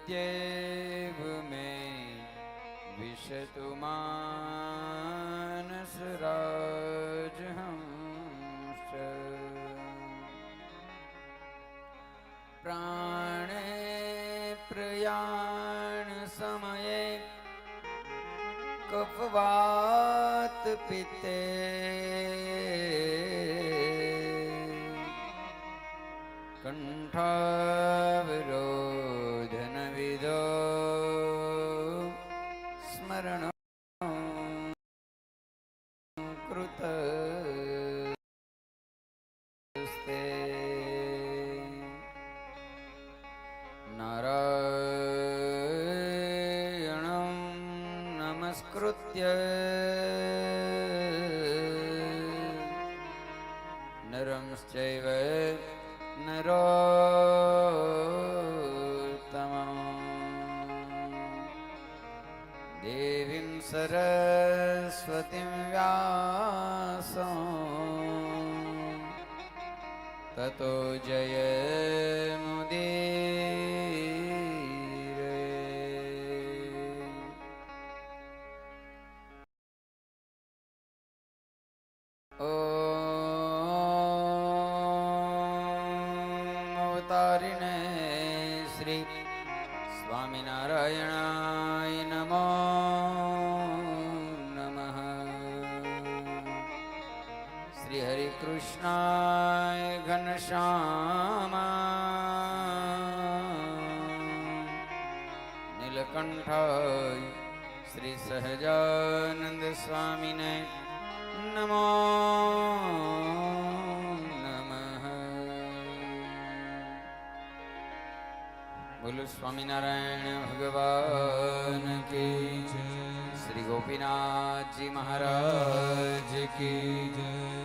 अद्यैव मे विशतु मानसराजहंस प्राणे प्रयाणसमये कफवात पिते कण्ठावरोधनविदो स्मरण कृत नारायणं नमस्कृत्य नरंश्चैव नरोत्तमम् सरस्वतीं व्यासं ततो जयमुदीरे ॐ अवतारिणे श्री स्वामिनारायणाय नमो नमः કૃષ્ણાય ઘનશ્યામા નીલકંઠાય શ્રી સહજાનંદ સ્વામીને નમો બોલો સ્વામિનારાયણ ભગવાન કી શ્રી ગોપીનાથજી મહારાજ કી જય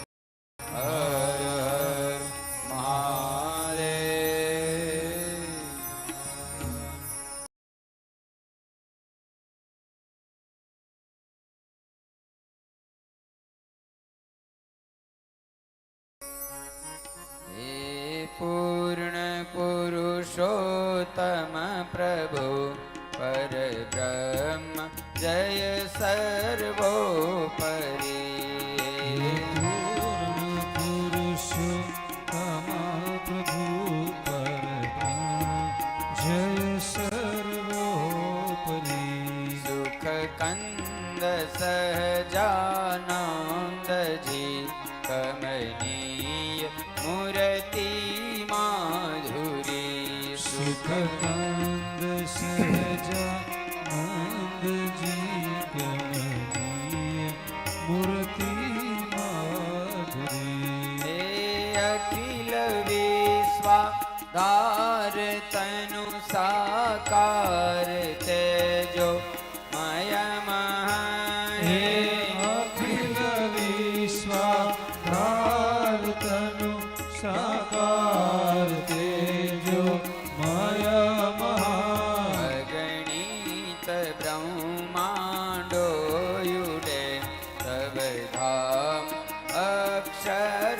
પુરુષોત્તમ પ્રભુ પરબ્રહ્મ જય સર્વોપરી પૂર્ણ પુરુષોત્તમ પ્રભુ જય સર્વોપરી સુખ કંદ સહજાનંદજી વિશ્વાધાર તનુ સાકાર તેજો મય હે મહે અખિલ વિશ્વાધાર તનુ સાકાર તેજો માયા મહા ગણિત બ્રહ્માંડો યુડે તબ ધામ અક્ષર